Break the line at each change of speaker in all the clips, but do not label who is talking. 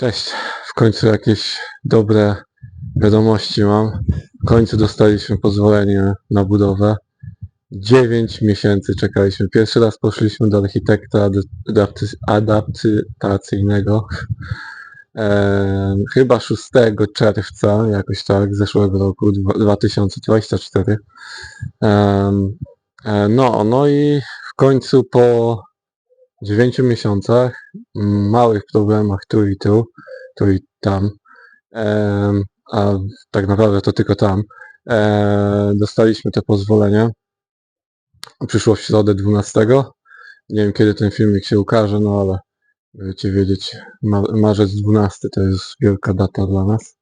Cześć, w końcu jakieś dobre wiadomości mam. W końcu dostaliśmy pozwolenie na budowę. 9 miesięcy czekaliśmy. Pierwszy raz poszliśmy do architekta adaptacyjnego. Chyba 6 czerwca, jakoś tak, zeszłego roku, dwa- 2024. Em, e, no, no i w końcu po 9 miesiącach, m, małych problemach tu i tu, tu i tam, a tak naprawdę to tylko tam, dostaliśmy te pozwolenie. Przyszło w środę 12. Nie wiem kiedy ten filmik się ukaże, no ale będziecie wiedzieć, ma, marzec 12 to jest wielka data dla nas.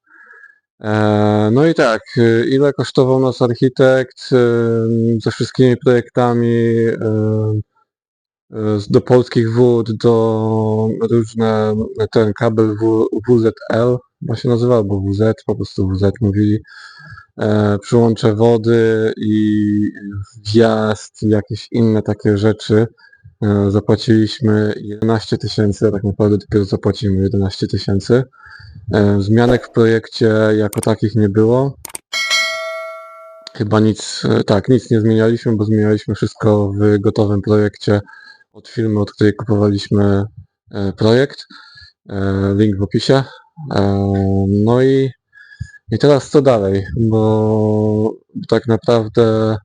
No i tak, y, ile kosztował nas architekt y, ze wszystkimi projektami, y, do polskich wód, do różne, ten kabel w, WZL, się nazywa, albo WZ, po prostu WZ mówili, e, przyłącze wody i wjazd, jakieś inne takie rzeczy. E, zapłaciliśmy 11 tysięcy, tak naprawdę dopiero zapłacimy 11 tysięcy. E, zmianek w projekcie jako takich nie było. Chyba nic, e, tak, nic nie zmienialiśmy, bo zmienialiśmy wszystko w gotowym projekcie od firmy, od której kupowaliśmy e, projekt. E, Link w opisie. E, No i, i teraz co dalej? Bo tak naprawdę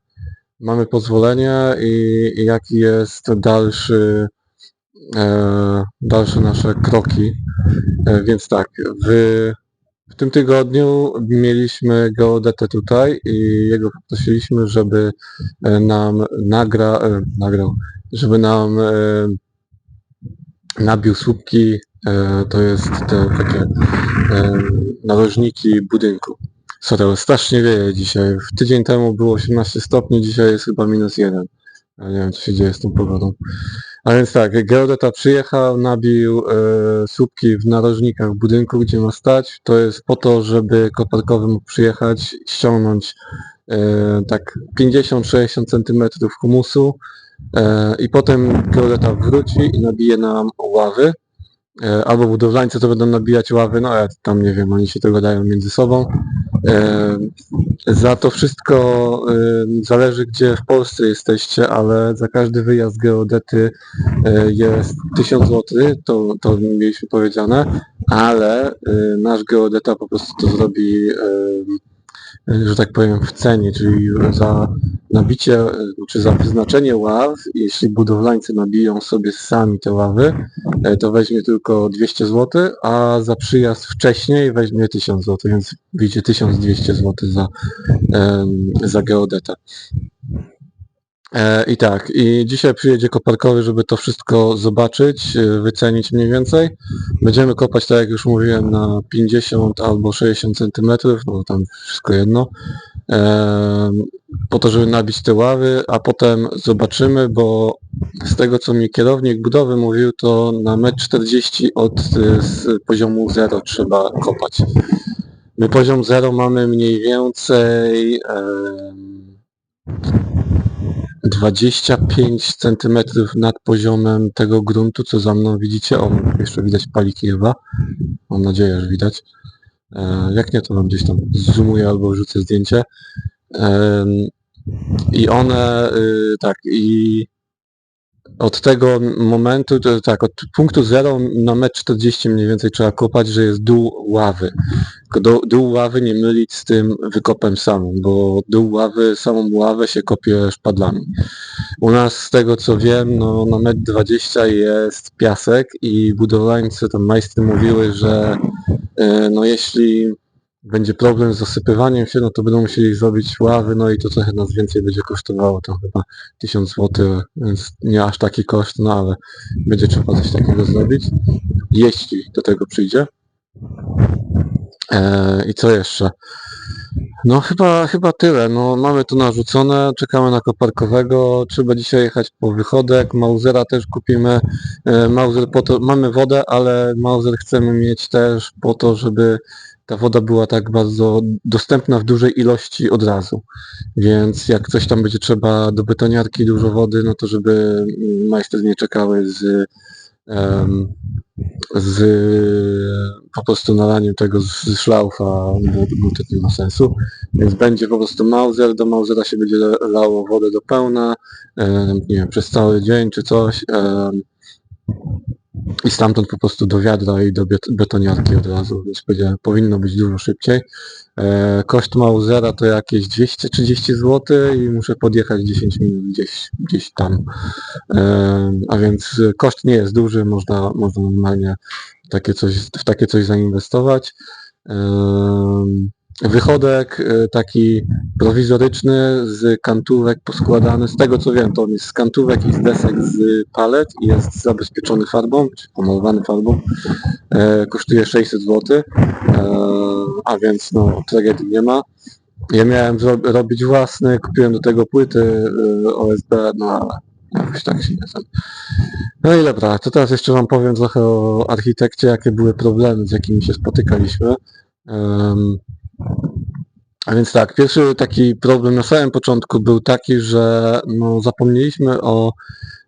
mamy pozwolenie i, i jaki jest dalszy, dalsze nasze kroki. Więc tak, w, w tym tygodniu mieliśmy geodetę tutaj i jego poprosiliśmy, żeby e, nam nagra, e, nagrał, żeby nam e, nabił słupki, to jest te takie narożniki budynku. Sorry, strasznie wieje dzisiaj. W tydzień temu było 18 stopni, dzisiaj jest chyba minus 1. Ja nie wiem, co się dzieje z tą pogodą. A więc tak, geodeta przyjechał, nabił e, słupki w narożnikach budynku, gdzie ma stać. To jest po to, żeby koparkowy mógł przyjechać, ściągnąć e, tak 50-60 cm humusu e, i potem geodeta wróci i nabije nam ławy. E, albo budowlańcy to będą nabijać ławy, no ja tam nie wiem, oni się dogadają między sobą. Za to wszystko zależy gdzie w Polsce jesteście, ale za każdy wyjazd geodety e, jest 1000 zł, to, to mieliśmy powiedziane, ale e, nasz geodeta po prostu to zrobi, że tak powiem, w cenie, czyli za nabicie, czy za wyznaczenie ław, jeśli budowlańcy nabiją sobie sami te ławy, e, to weźmie tylko 200 zł, a za przyjazd wcześniej weźmie 1000 zł, więc wyjdzie 1200 zł za, za geodetę. E, I tak, i dzisiaj przyjedzie koparkowy, żeby to wszystko zobaczyć, e, wycenić mniej więcej. Będziemy kopać, tak jak już mówiłem, na 50 albo 60 cm, no tam wszystko jedno, em, po to, żeby nabić te ławy, a potem zobaczymy, bo z tego, co mi kierownik budowy mówił, to na 1,40 m od poziomu 0 trzeba kopać. My poziom 0 mamy mniej więcej 25 cm nad poziomem tego gruntu, co za mną widzicie. O, jeszcze widać paliki chyba. Mam nadzieję, że widać. E, jak nie, to wam gdzieś tam zoomuję albo wrzucę zdjęcie. Em, I one, y, tak, i od tego momentu, to, tak, od punktu 0 na metr 40 mniej więcej trzeba kopać, że jest dół ławy. Do, dół ławy nie mylić z tym wykopem samym, bo dół ławy, samą ławę się kopie szpadlami. U nas z tego co wiem, no na metr 20 jest piasek i budowlańcy, tam majstry mówiły, że e, no jeśli będzie problem z zasypywaniem się, no to będą musieli zrobić ławy, no i to trochę nas więcej będzie kosztowało, to chyba 1000 zł, więc nie aż taki koszt, no ale będzie trzeba coś takiego zrobić, jeśli do tego przyjdzie. E, I co jeszcze? No chyba, chyba tyle, no mamy to narzucone, czekamy na koparkowego, trzeba dzisiaj jechać po wychodek, Mausera też kupimy, e, Mauser po to, mamy wodę, ale Mauser chcemy mieć też po to, żeby ta woda była tak bardzo dostępna w dużej ilości od razu. Więc jak coś tam będzie trzeba do betoniarki dużo wody, no to żeby majster nie czekały z em, z po prostu nalaniem tego z, z szlaufa, bo, bo to nie ma sensu. Więc będzie po prostu Mauser, do Mausera się będzie lało wodę do pełna, em, nie wiem, przez cały dzień czy coś. em, i stamtąd po prostu do wiadra i do bet- betoniarki od razu, więc będzie, powinno być dużo szybciej. E, koszt Mausera to jakieś 230 zł i muszę podjechać 10 minut gdzieś, gdzieś tam. E, a więc koszt nie jest duży, można, można normalnie takie coś, w takie coś zainwestować. Wychodek e, taki prowizoryczny z kantówek poskładany, z tego co wiem, to on jest z kantówek i z desek z palet i jest zabezpieczony farbą, czy pomalowany farbą. E, kosztuje 600 zł, e, a więc no tragedii nie ma. Ja miałem robić własny, kupiłem do tego płyty e, OSB, no ale jakoś tak się nie znam. No i dobra, to teraz jeszcze wam powiem trochę o architekcie, jakie były problemy, z jakimi się spotykaliśmy. A więc tak, pierwszy taki problem na samym początku był taki, że no, zapomnieliśmy o.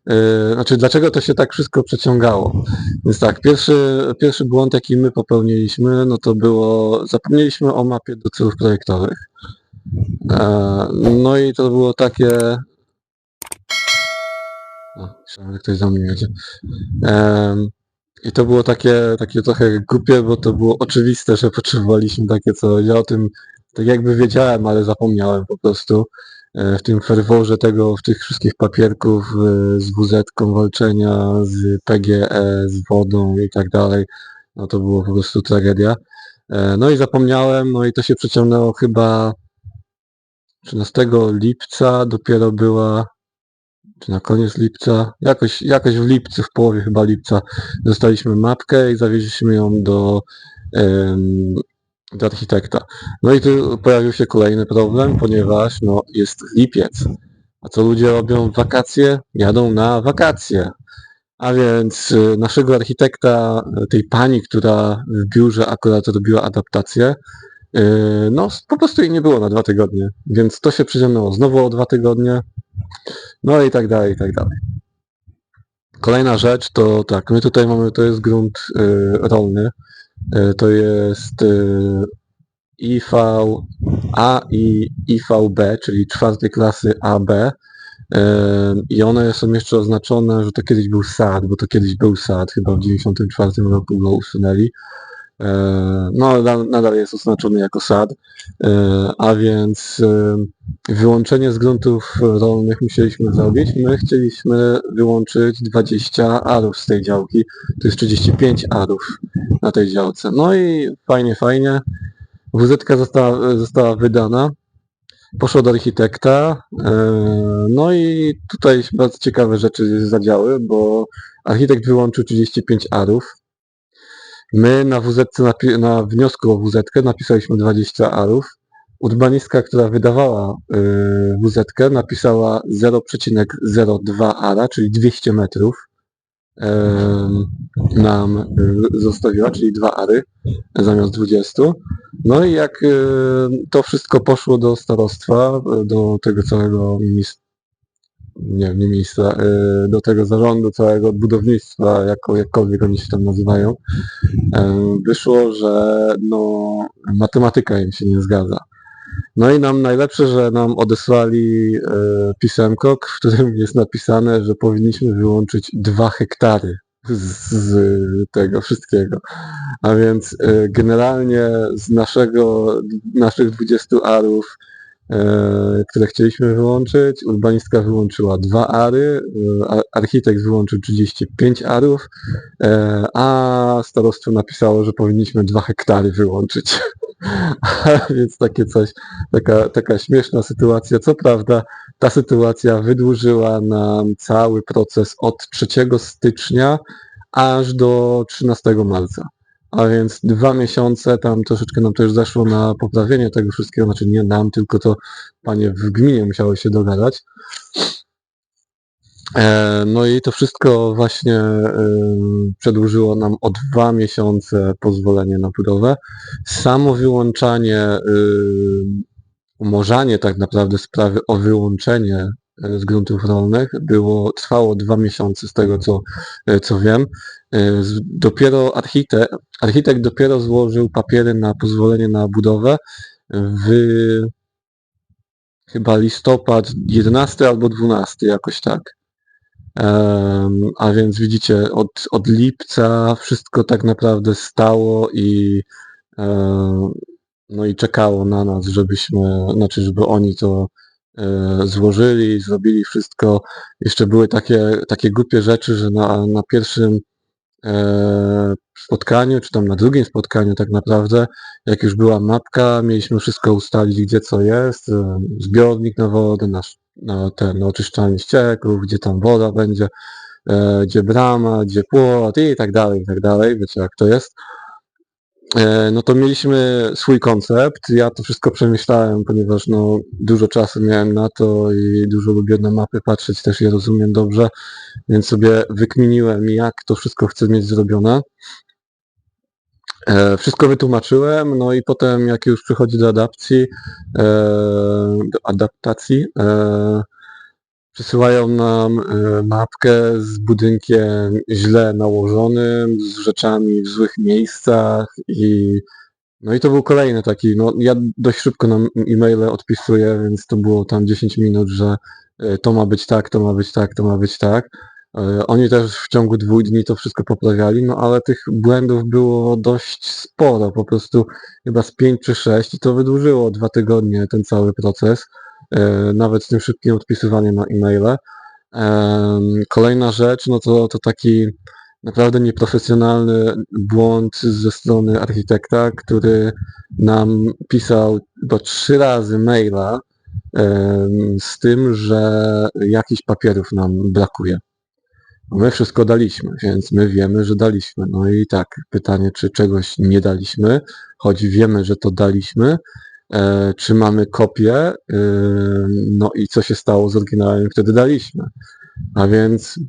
Yy, znaczy, dlaczego to się tak wszystko przeciągało? Więc tak, pierwszy, pierwszy błąd, jaki my popełniliśmy, no to było. Zapomnieliśmy o mapie do celów projektowych. E, no i to było takie. O, myślałem, że ktoś za mnie jedzie. I to było takie, takie trochę głupie, bo to było oczywiste, że potrzebowaliśmy takie coś. Ja o tym tak jakby wiedziałem, ale zapomniałem po prostu. E, W tym ferworze tego, w tych wszystkich papierków e, z WZ-ką walczenia, z PGE, z wodą i tak dalej. No to było po prostu tragedia. E, No i zapomniałem, no i to się przeciągnęło chyba 13 lipca dopiero była, czy na koniec lipca, jakoś, jakoś w lipcu, w połowie chyba lipca dostaliśmy mapkę i zawieźliśmy ją do, do architekta. No i tu pojawił się kolejny problem, ponieważ no, jest lipiec. A co ludzie robią w wakacje? Jadą na wakacje. A więc y, naszego architekta, y, tej pani, która w biurze akurat robiła adaptację, y, no po prostu jej nie było na dwa tygodnie. Więc to się przyciągnęło znowu o dwa tygodnie. No i tak dalej, i tak dalej. Kolejna rzecz to tak, my tutaj mamy, to jest grunt rolny. Y, to jest y, IV A i IVB, czyli czwartej klasy AB. Ym, I one są jeszcze oznaczone, że to kiedyś był SAD, bo to kiedyś był SAD, chyba w 94 roku go usunęli. Yy, No, nadal jest oznaczony jako SAD, Yy, a więc yy, wyłączenie z gruntów rolnych musieliśmy zrobić. My chcieliśmy wyłączyć 20 arów z tej działki, to jest 35 arów na tej działce. No i fajnie, fajnie. WZ została, została wydana. Poszło do architekta. e, No i tutaj bardzo ciekawe rzeczy zadziały, bo architekt wyłączył 35 arów. My na WZ, na wniosku o WZ napisaliśmy 20 arów. Urbanistka, która wydawała y, WZ napisała 0,02 ara, czyli 200 metrów nam y, zostawiła, czyli 2 ary zamiast 20. No i jak y, to wszystko poszło do starostwa, do tego całego ministra, nie, nie ministra, y, do tego zarządu całego budownictwa, jako, jakkolwiek oni się tam nazywają, y, wyszło, że no, matematyka im się nie zgadza. No i nam najlepsze, że nam odesłali y, pisemko, w którym jest napisane, że powinniśmy wyłączyć 2 hektary z, tego wszystkiego. A więc generalnie z naszego, naszych 20 arów, e, które chcieliśmy wyłączyć, urbanistka wyłączyła 2 ary, e, architekt wyłączył 35 arów, e, a starostwo napisało, że powinniśmy 2 hektary wyłączyć. Więc takie coś, taka, taka śmieszna sytuacja. Co prawda ta sytuacja wydłużyła nam cały proces od 3 stycznia aż do 13 marca. A więc dwa miesiące, tam troszeczkę nam też zeszło na poprawienie tego wszystkiego, znaczy nie nam, tylko to panie w gminie musiały się dogadać. E, No i to wszystko właśnie ym, przedłużyło nam o dwa miesiące pozwolenie na budowę. Samo wyłączanie, ym, umorzanie tak naprawdę sprawy o wyłączenie e, z gruntów rolnych. Było, trwało dwa miesiące z tego co, e, co wiem. E, Dopiero architekt, architekt dopiero złożył papiery na pozwolenie na budowę w chyba listopad 11 albo 12, jakoś tak. Em, a więc widzicie, od, od lipca wszystko tak naprawdę stało i em, no i czekało na nas, żebyśmy, znaczy żeby oni to e, złożyli, zrobili wszystko. Jeszcze były takie, takie głupie rzeczy, że na, na pierwszym e, spotkaniu, czy tam na drugim spotkaniu tak naprawdę, jak już była mapka, mieliśmy wszystko ustalić, gdzie co jest, e, zbiornik na wodę, nasz, na ten na oczyszczalnię ścieków, gdzie tam woda będzie, e, gdzie brama, gdzie płot i tak dalej, i tak dalej, wiecie jak to jest. E, No to mieliśmy swój koncept, ja to wszystko przemyślałem, ponieważ no, dużo czasu miałem na to i dużo lubię na mapy patrzeć, też je rozumiem dobrze, więc sobie wykminiłem, jak to wszystko chcę mieć zrobione. E, Wszystko wytłumaczyłem, no i potem jak już przychodzi do adaptacji, e, do adaptacji, e, przysyłają nam e, mapkę z budynkiem źle nałożonym, z rzeczami w złych miejscach i no i to był kolejny taki, no ja dość szybko na e-maile odpisuję, więc to było tam 10 minut, że e, to ma być tak, to ma być tak, to ma być tak. E, Oni też w ciągu dwóch dni to wszystko poprawiali, no ale tych błędów było dość sporo, po prostu chyba z 5 czy 6 i to wydłużyło dwa tygodnie ten cały proces, nawet z tym szybkim odpisywaniem na e-maile. Em, Kolejna rzecz, no to, to taki naprawdę nieprofesjonalny błąd ze strony architekta, który nam pisał chyba trzy razy maila z tym, że jakichś papierów nam brakuje. My wszystko daliśmy, więc my wiemy, że daliśmy. No i tak, pytanie, czy czegoś nie daliśmy, choć wiemy, że to daliśmy, e, czy mamy kopię, ym, no i co się stało z oryginałem, wtedy daliśmy. A więc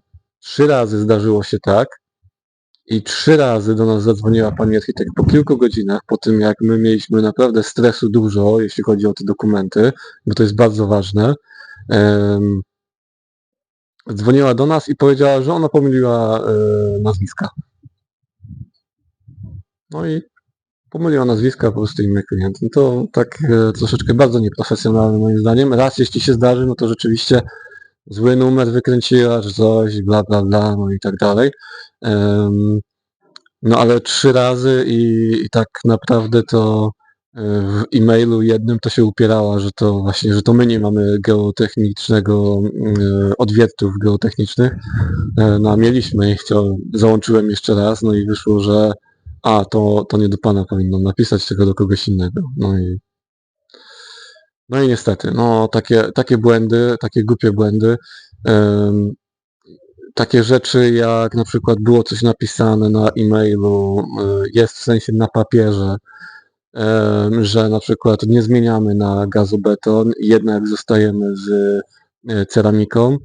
trzy razy zdarzyło się tak i trzy razy do nas zadzwoniła pani architekt po kilku godzinach, po tym jak my mieliśmy naprawdę stresu dużo, jeśli chodzi o te dokumenty, bo to jest bardzo ważne. Dzwoniła do nas i powiedziała, że ona pomyliła e, nazwiska. No i pomyliła nazwiska po prostu inny klient. No to tak e, troszeczkę bardzo nieprofesjonalne moim zdaniem. Raz jeśli się zdarzy, no to rzeczywiście zły numer wykręciła, że coś, bla bla bla, no i tak dalej. No ale trzy razy i, i tak naprawdę to e, w e-mailu jednym to się upierała, że to właśnie, że to my nie mamy geotechnicznego e, odwiertów geotechnicznych. E, No a mieliśmy i chciał, załączyłem jeszcze raz, no i wyszło, że a, to, to nie do pana powinno napisać, tylko do kogoś innego. No i no i niestety, no takie, takie błędy, takie głupie błędy, em, takie rzeczy jak na przykład było coś napisane na e-mailu, y, jest w sensie na papierze, em, że na przykład nie zmieniamy na gazobeton, jednak zostajemy z e, ceramiką e,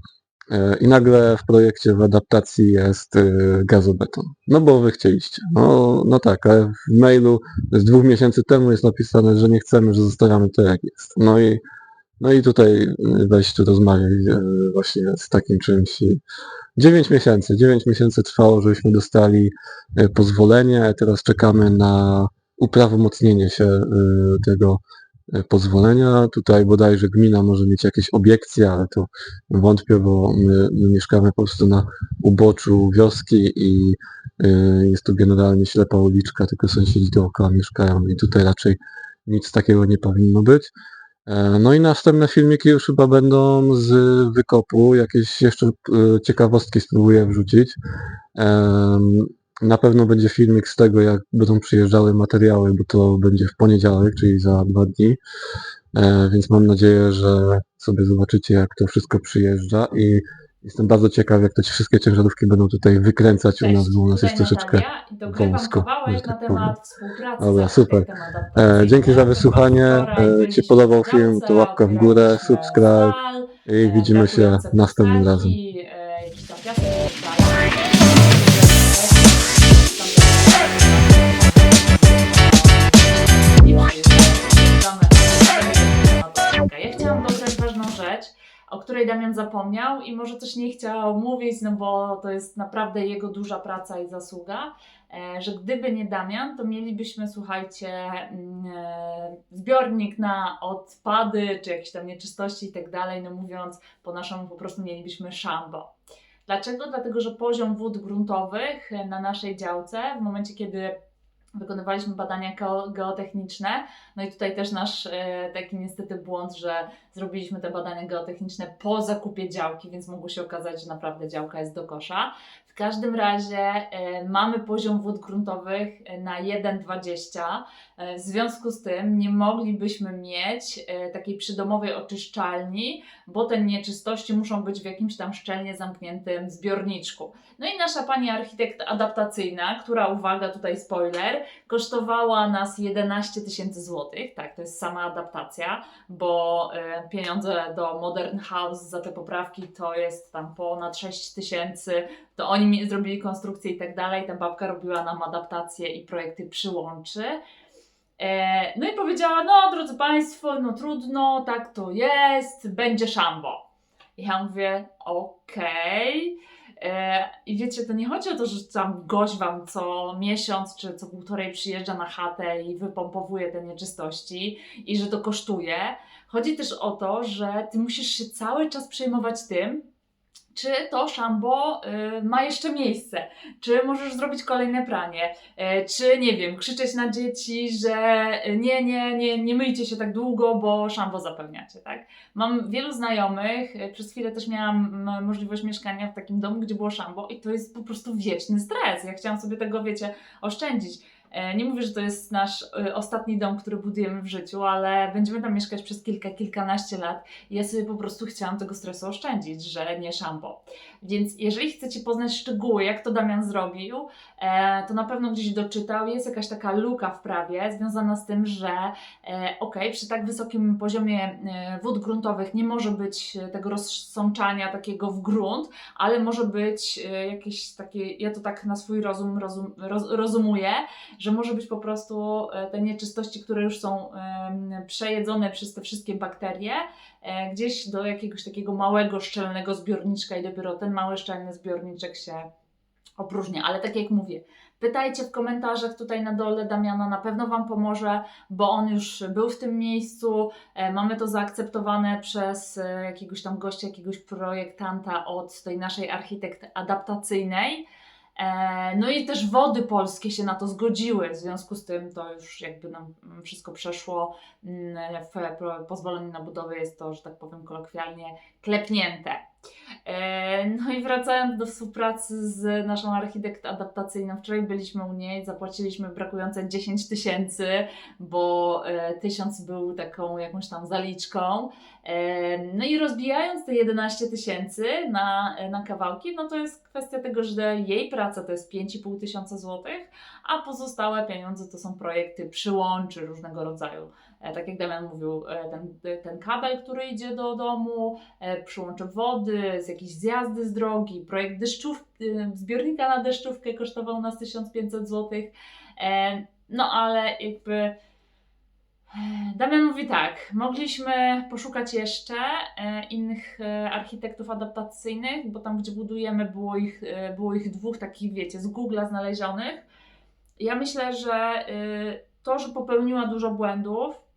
i nagle w projekcie w adaptacji jest e, gazobeton. No bo wy chcieliście. No, no tak, ale w mailu z dwóch miesięcy temu jest napisane, że nie chcemy, że zostawiamy to jak jest. No i, no i tutaj y, weź tu rozmawiaj e, właśnie z takim czymś. i 9 miesięcy, 9 miesięcy trwało, żebyśmy dostali e, pozwolenie, teraz czekamy na uprawomocnienie się e, tego e, pozwolenia. Tutaj bodajże gmina może mieć jakieś obiekcje, ale to wątpię, bo my, my mieszkamy po prostu na uboczu wioski i e, jest to generalnie ślepa uliczka, tylko sąsiedzi dookoła mieszkają i tutaj raczej nic takiego nie powinno być. E, No i następne filmiki już chyba będą z wykopu, jakieś jeszcze e, ciekawostki spróbuję wrzucić. Na pewno będzie filmik z tego, jak będą przyjeżdżały materiały, bo to będzie w poniedziałek, czyli za dwa dni. E, Więc mam nadzieję, że sobie zobaczycie, jak to wszystko przyjeżdża i jestem bardzo ciekaw, jak te wszystkie ciężarówki będą tutaj wykręcać u nas, bo u nas jest troszeczkę wąsko, tak
na
powiem.
temat współpracy
Dobra, super. E, dzięki za wysłuchanie. E, Ci podobał film, to łapka w górę, subskryb i
e,
widzimy się
brakujące
następnym razem.
Której Damian zapomniał i może też nie chciał mówić, no bo to jest naprawdę jego duża praca i zasługa, e, że gdyby nie Damian, to mielibyśmy, słuchajcie, mm, e, zbiornik na odpady, czy jakieś tam nieczystości i tak dalej, no mówiąc po naszemu po prostu mielibyśmy szambo. Dlaczego? Dlatego, że poziom wód gruntowych na naszej działce, w momencie kiedy wykonywaliśmy badania geo- geotechniczne, no i tutaj też nasz e, taki niestety błąd, że zrobiliśmy te badania geotechniczne po zakupie działki, więc mogło się okazać, że naprawdę działka jest do kosza. W każdym razie e, mamy poziom wód gruntowych e, na 1,20. E, w związku z tym nie moglibyśmy mieć takiej przydomowej oczyszczalni, bo te nieczystości muszą być w jakimś tam szczelnie zamkniętym zbiorniczku. No i nasza pani architekt adaptacyjna, która, uwaga, tutaj spoiler, kosztowała nas 11 tysięcy złotych. Tak, to jest sama adaptacja, bo pieniądze do Modern House za te poprawki to jest tam ponad 6 tysięcy. To oni mi zrobili konstrukcję i tak dalej. Ta babka robiła nam adaptacje i projekty przyłączy. E, No i powiedziała, no drodzy Państwo, no trudno, tak to jest, będzie szambo. I ja mówię, okej. E, I wiecie, to nie chodzi o to, że tam gość wam co miesiąc czy co półtorej przyjeżdża na chatę i wypompowuje te nieczystości i że to kosztuje. Chodzi też o to, że ty musisz się cały czas przejmować tym, czy to szambo y, ma jeszcze miejsce, czy możesz zrobić kolejne pranie, e, czy nie wiem, krzyczeć na dzieci, że e, nie, nie, nie, nie myjcie się tak długo, bo szambo zapełniacie, tak? Mam wielu znajomych, e, przez chwilę też miałam możliwość mieszkania w takim domu, gdzie było szambo i to jest po prostu wieczny stres. Ja chciałam sobie tego, wiecie, oszczędzić. E, Nie mówię, że to jest nasz e, ostatni dom, który budujemy w życiu, ale będziemy tam mieszkać przez kilka, kilkanaście lat ja sobie po prostu chciałam tego stresu oszczędzić, że nie szambo. Więc jeżeli chcecie poznać szczegóły, jak to Damian zrobił, e, to na pewno gdzieś doczytał. Jest jakaś taka luka w prawie związana z tym, że okej, przy tak wysokim poziomie wód gruntowych nie może być tego rozsączania takiego w grunt, ale może być jakieś takie, ja to tak na swój rozum, rozum roz, rozumuję, że może być po prostu e, te nieczystości, które już są przejedzone przez te wszystkie bakterie, e, gdzieś do jakiegoś takiego małego, szczelnego zbiorniczka i dopiero ten mały, szczelny zbiorniczek się opróżnia. Ale tak jak mówię, pytajcie w komentarzach tutaj na dole Damiana, na pewno Wam pomoże, bo on już był w tym miejscu, e, mamy to zaakceptowane przez jakiegoś tam gościa, jakiegoś projektanta od tej naszej architekt adaptacyjnej. E, No i też wody polskie się na to zgodziły, w związku z tym to już jakby nam wszystko przeszło. Mm, W pozwoleniu na budowę jest to, że tak powiem kolokwialnie, klepnięte. E, No i wracając do współpracy z naszą architekt adaptacyjną, wczoraj byliśmy u niej, zapłaciliśmy brakujące 10 tysięcy, bo e, tysiąc był taką jakąś tam zaliczką. E, No i rozbijając te 11 tysięcy na, na kawałki, no to jest kwestia tego, że jej praca to jest 5,5 tysiąca złotych, a pozostałe pieniądze to są projekty przyłączy różnego rodzaju. E, Tak jak Damian mówił, e, ten, ten kabel, który idzie do domu, e, przyłącze wody, z jakieś zjazdy z drogi, projekt deszczów, zbiornika na deszczówkę kosztował nas 1500 zł. No ale jakby Damian mówi tak, mogliśmy poszukać jeszcze innych architektów adaptacyjnych, bo tam gdzie budujemy było ich, było ich dwóch takich, wiecie, z Google'a znalezionych. Ja myślę, że to, że popełniła dużo błędów,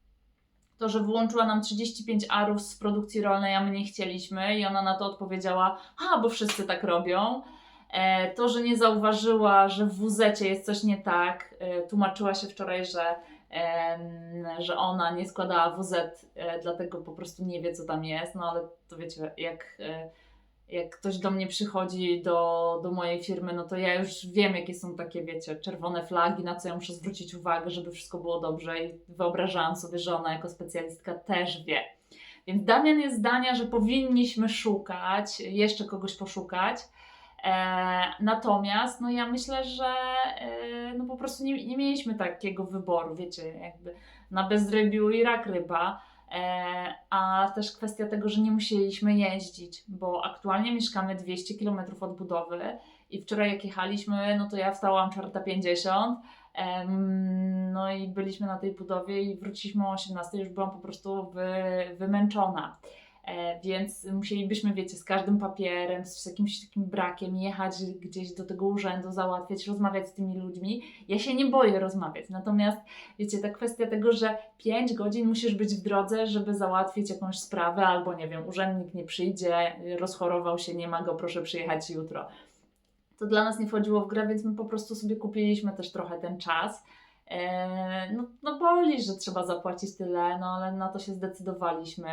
to, że wyłączyła nam 35 arów z produkcji rolnej, a my nie chcieliśmy i ona na to odpowiedziała, a bo wszyscy tak robią. E, To, że nie zauważyła, że w WZ jest coś nie tak, e, tłumaczyła się wczoraj, że em, że ona nie składała WZ, e, dlatego po prostu nie wie, co tam jest. No ale to wiecie, jak, e, jak ktoś do mnie przychodzi do, do mojej firmy, no to ja już wiem, jakie są takie, wiecie, czerwone flagi, na co ja muszę zwrócić uwagę, żeby wszystko było dobrze i wyobrażałam sobie, że ona jako specjalistka też wie. Więc Damian jest zdania, że powinniśmy szukać, jeszcze kogoś poszukać. E, natomiast no ja myślę, że e, no po prostu nie, nie mieliśmy takiego wyboru, wiecie, jakby na bezrybiu i rak ryba, a też kwestia tego, że nie musieliśmy jeździć, bo aktualnie mieszkamy 200 km od budowy i wczoraj jak jechaliśmy, no to ja wstałam 4.50, em, no i byliśmy na tej budowie i wróciliśmy o 18, już byłam po prostu wy, wymęczona. E, więc musielibyśmy, wiecie, z każdym papierem, z jakimś takim brakiem jechać gdzieś do tego urzędu, załatwiać, rozmawiać z tymi ludźmi. Ja się nie boję rozmawiać, natomiast wiecie, ta kwestia tego, że 5 godzin musisz być w drodze, żeby załatwić jakąś sprawę, albo nie wiem, urzędnik nie przyjdzie, rozchorował się, nie ma go, proszę przyjechać jutro. To dla nas nie wchodziło w grę, więc my po prostu sobie kupiliśmy też trochę ten czas. E, No, no boli, że trzeba zapłacić tyle, no ale na to się zdecydowaliśmy.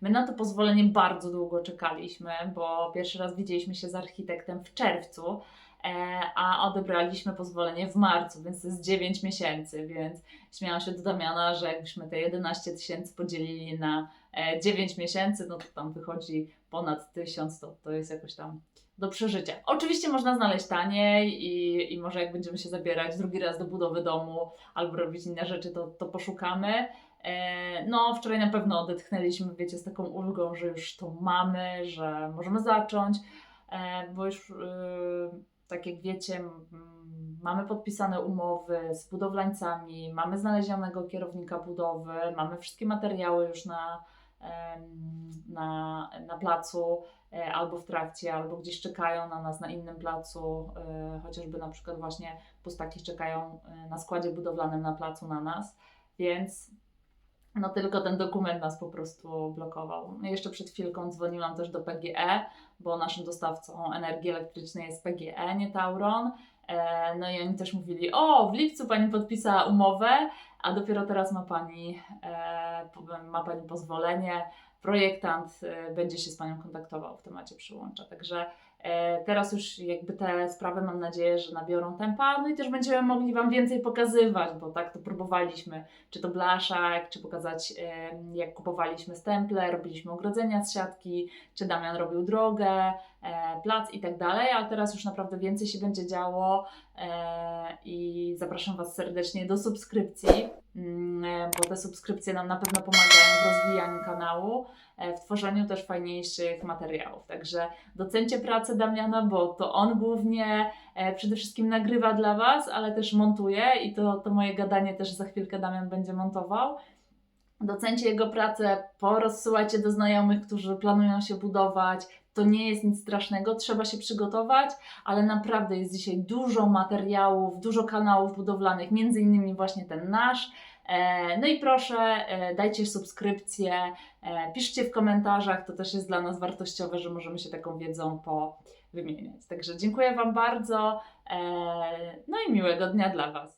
My na to pozwolenie bardzo długo czekaliśmy, bo pierwszy raz widzieliśmy się z architektem w czerwcu, e, a odebraliśmy pozwolenie w marcu, więc to jest 9 miesięcy, więc śmiałam się do Damiana, że jakbyśmy te 11 tysięcy podzielili na 9 miesięcy, no to tam wychodzi ponad 1000, to, to jest jakoś tam do przeżycia. Oczywiście można znaleźć taniej i, i może jak będziemy się zabierać drugi raz do budowy domu albo robić inne rzeczy, to, to poszukamy. E, No, wczoraj na pewno odetchnęliśmy, wiecie, z taką ulgą, że już to mamy, że możemy zacząć, e, bo już, e, tak jak wiecie, mamy podpisane umowy z budowlańcami, mamy znalezionego kierownika budowy, mamy wszystkie materiały już na, na, na placu, e, albo w trakcie, albo gdzieś czekają na nas na innym placu, e, chociażby na przykład właśnie pustaki czekają e, na składzie budowlanym na placu na nas, więc no tylko ten dokument nas po prostu blokował. Jeszcze przed chwilką dzwoniłam też do PGE, bo naszym dostawcą energii elektrycznej jest PGE, nie Tauron. E, No i oni też mówili, o w lipcu Pani podpisała umowę, a dopiero teraz ma Pani, e, ma pani pozwolenie, projektant e, będzie się z Panią kontaktował w temacie przyłącza. Także teraz już jakby te sprawy mam nadzieję, że nabiorą tempa, no i też będziemy mogli Wam więcej pokazywać, bo tak to próbowaliśmy, czy to blaszak, czy pokazać e, jak kupowaliśmy stemple, robiliśmy ogrodzenia z siatki, czy Damian robił drogę, e, plac i tak dalej, ale teraz już naprawdę więcej się będzie działo e, i zapraszam Was serdecznie do subskrypcji, e, bo te subskrypcje nam na pewno pomagają w rozwijaniu kanału, e, w tworzeniu też fajniejszych materiałów. Także docencie pracę Damiana, bo to on głównie e, przede wszystkim nagrywa dla Was, ale też montuje i to, to moje gadanie też za chwilkę Damian będzie montował. Docencie jego pracę, porozsyłajcie do znajomych, którzy planują się budować. To nie jest nic strasznego, trzeba się przygotować, ale naprawdę jest dzisiaj dużo materiałów, dużo kanałów budowlanych, między innymi właśnie ten nasz. E, No i proszę, e, dajcie subskrypcję, e, piszcie w komentarzach, to też jest dla nas wartościowe, że możemy się taką wiedzą powymieniać. Także dziękuję Wam bardzo, no i miłego dnia dla Was.